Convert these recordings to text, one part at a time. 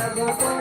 Agora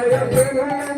জয় প্রভু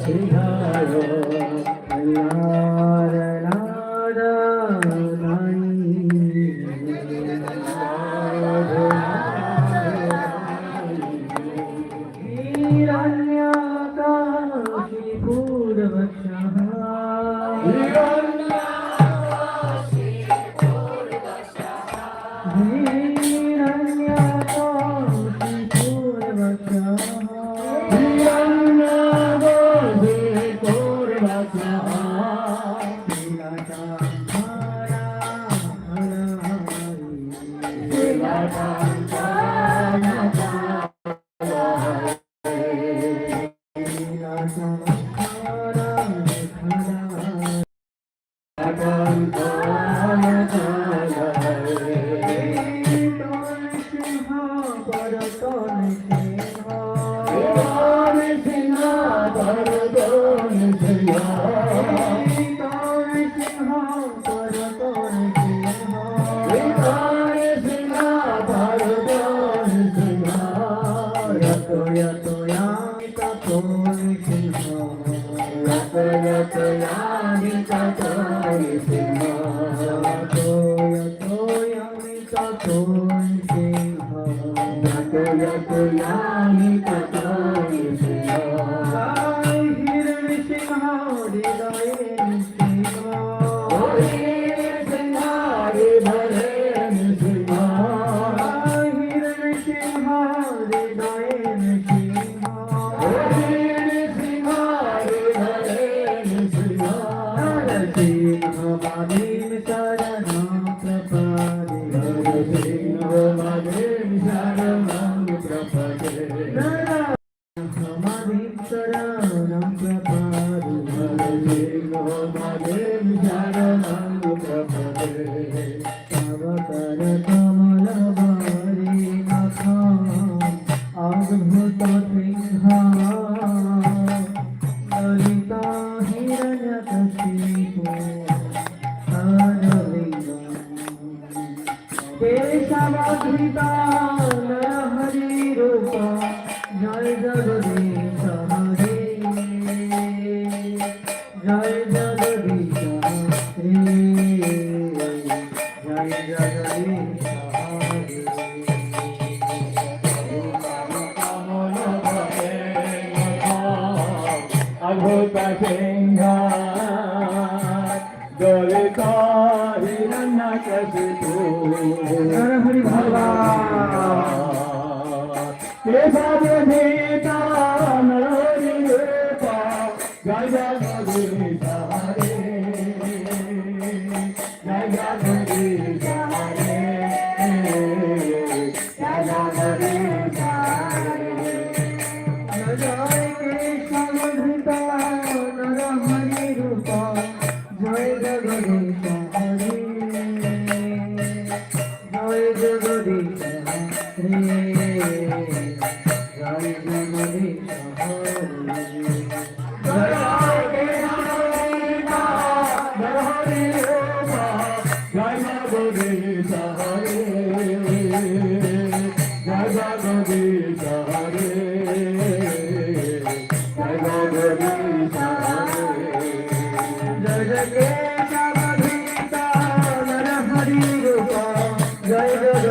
Senhor. ભરતો జగత్తులాని పటాయి বাধিতা Hari রূপা জয় জগদীশ हरि भगवान जगदीश জয় জয়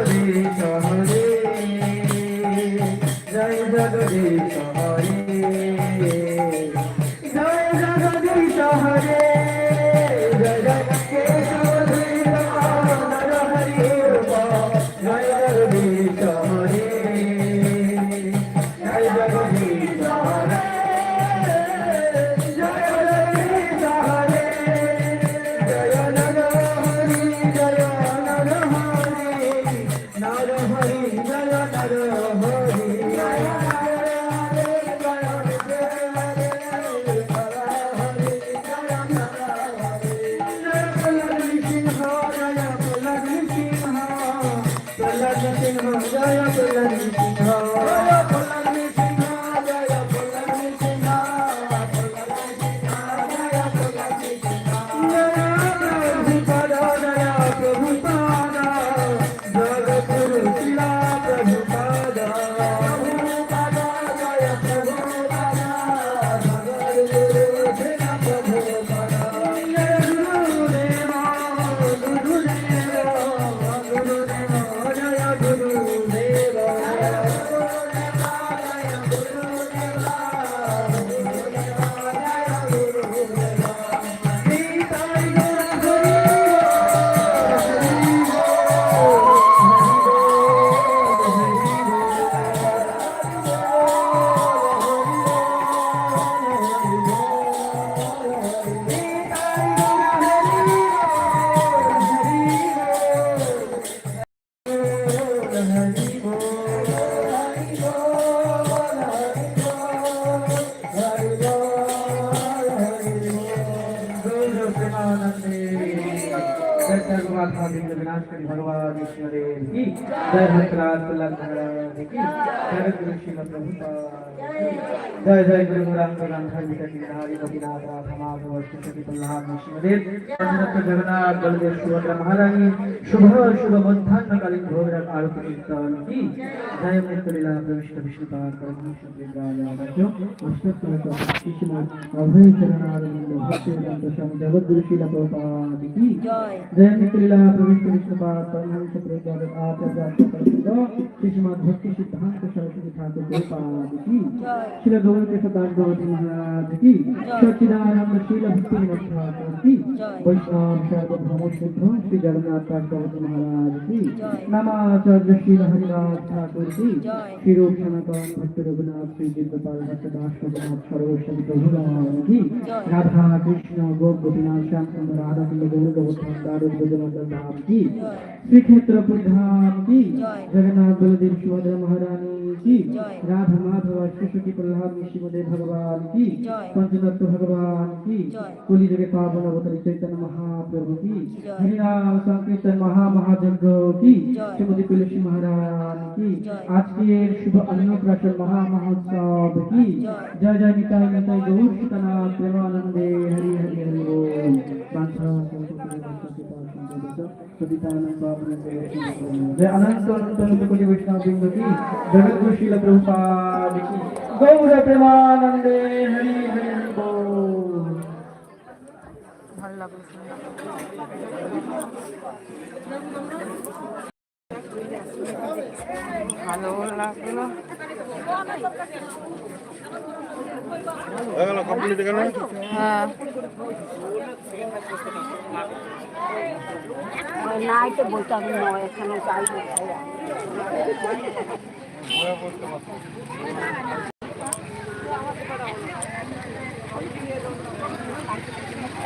जय सर्वमाता विघ्न विनाशकारी भगवान ईश्वर की जय हंसराज प्रहलाद महाराज की जय गुरु श्रील प्रभुपाद जय जय गुरु मुरांग गांधी विकटी नारी गोपीनाथ राधा माधव श्री प्रहलाद विष्णुदेव पंडित जगन्नाथ बलदेव सुभद्रा महारानी शुभ शुभ मध्यान्हकालीन भोगरक आरती कीर्तन की जय मृत्यु लीला प्रविष्ट विष्णुपाद परमेश्वर विद्यालय श्रीमान अभय चरणारविंद भक्ति वेदांत स्वामी जगत गुरु श्रील प्रभुपाद की जय ಜಯಂತಿಲ್ಲ ಪ್ರವೀಣ ಶಿಶುಮಾ ಭಕ್ತಿ ಸಿದ್ಧಾಂತ ಸರಸ್ವತಿ ಠಾಕೂರ್ ಗೋಪಾಲಾದಿಕಿ ಶಿಲ ಗೌರವ ಸದಾ ಗೌರವ ಮಹಾರಾಜಿಕಿ ಸಚ್ಚಿದಾನಂದ ಶೀಲ ಭಕ್ತಿ ಠಾಕೂರ್ಕಿ ವೈಷ್ಣವ ಸರ್ವಭೌಮ ಶುದ್ಧ ಶ್ರೀ ಜಗನ್ನಾಥ ಗೌರವ ಮಹಾರಾಜಿಕಿ ನಮಾಚಾರ್ಯ ಶೀಲ ಹರಿರಾಜ್ ಠಾಕೂರ್ಕಿ ಶ್ರೀ ರೂಪನಾಥ ಭಕ್ತ ರಘುನಾಥ ಶ್ರೀ ಜಿದ್ದಪಾಲ್ ಭಕ್ತ ದಾಸ್ ರಘುನಾಥ ಸರ್ವೇಶ್ವರ ಪ್ರಭು ರಾಧಾಕೃಷ್ಣ ಗೋಪ್ ಗೋಪಿನಾಥ ಶ್ಯಾಮ ರಾಧಾ ಗೌರವ ಗೌರವ धाम की श्री धाम की जगन्नाथ बलदेव सुभद्रा महारानी की राधा माधव सरस्वती प्रहलाद ऋषिमदेव भगवान की पंचतत्व भगवान की कुली जगह पावन अवतरी चैतन्य महाप्रभु की हरिनाम संकीर्तन महा महायज्ञ की श्रीमती तुलसी महारानी की आज के शुभ अन्नप्राशन महा महोत्सव की जय। जय निताय निताय गौर सीतानाथ प्रेमानंदे हरि हरि हरि बोल बांछा सवितानंद बाबू जय अनंत अनंत अनंत कोटि वैष्णव बिंदु की जगत गुरु श्रील प्रभुपाद की गौर प्रेमानंदे हरि हरि हरि बोल ভালো লাগলো শুনে। ভালো লাগলো হয়ে নাই তো বলতে আমি নয় এখানে যাই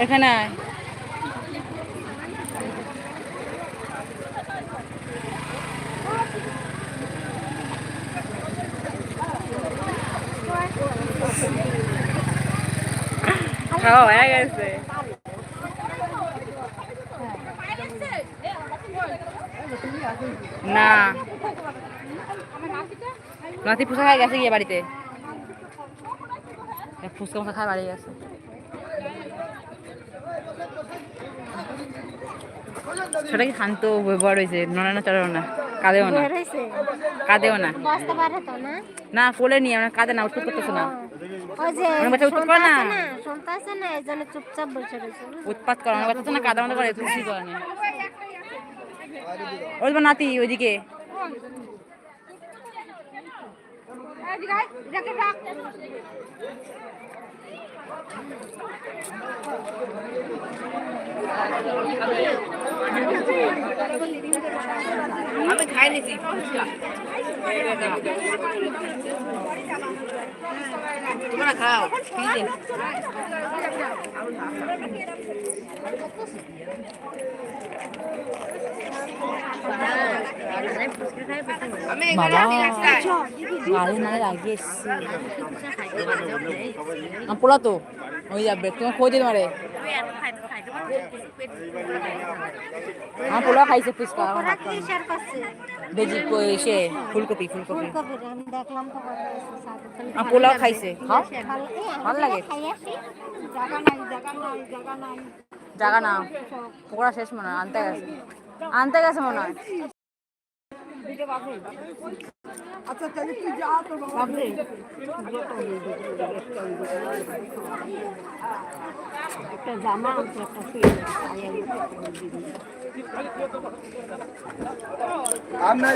এখানে খাওয়া হয়ে গেছে। না। নাতি ফুচকা খাই গেছে গিয়ে বাড়িতে। ফুচকা মশা খাই বাড়ি গেছে। সেটা কি শান্ত বড় হয়েছে নড়ে না চড়ো না? কাঁদেও না? কাঁদেও না? না? কোলে নিয়ে আমরা কাঁদে না উৎপত করতেছে না। উৎপাত করে না কাদা মতো করে তুলসি করে না। ওই তোমার নাতি ওইদিকে আমি খাই নিছি তোমরা খাও ফ্রিজে বাবা গাড়ি তো। ওই যাবে তোমার খোঁজ মারে আমার পোলা খাইছে ফুচকা ভেজি সে ফুলকপি ফুলকপি। আমার পোলাও খাইছে। খাও। ভালো লাগে? জায়গা না পকোড়া শেষ মনে হয়, আনতে গেছে। আনতে গেছে মনে হয়। একটা জামা আছে একটা আমরা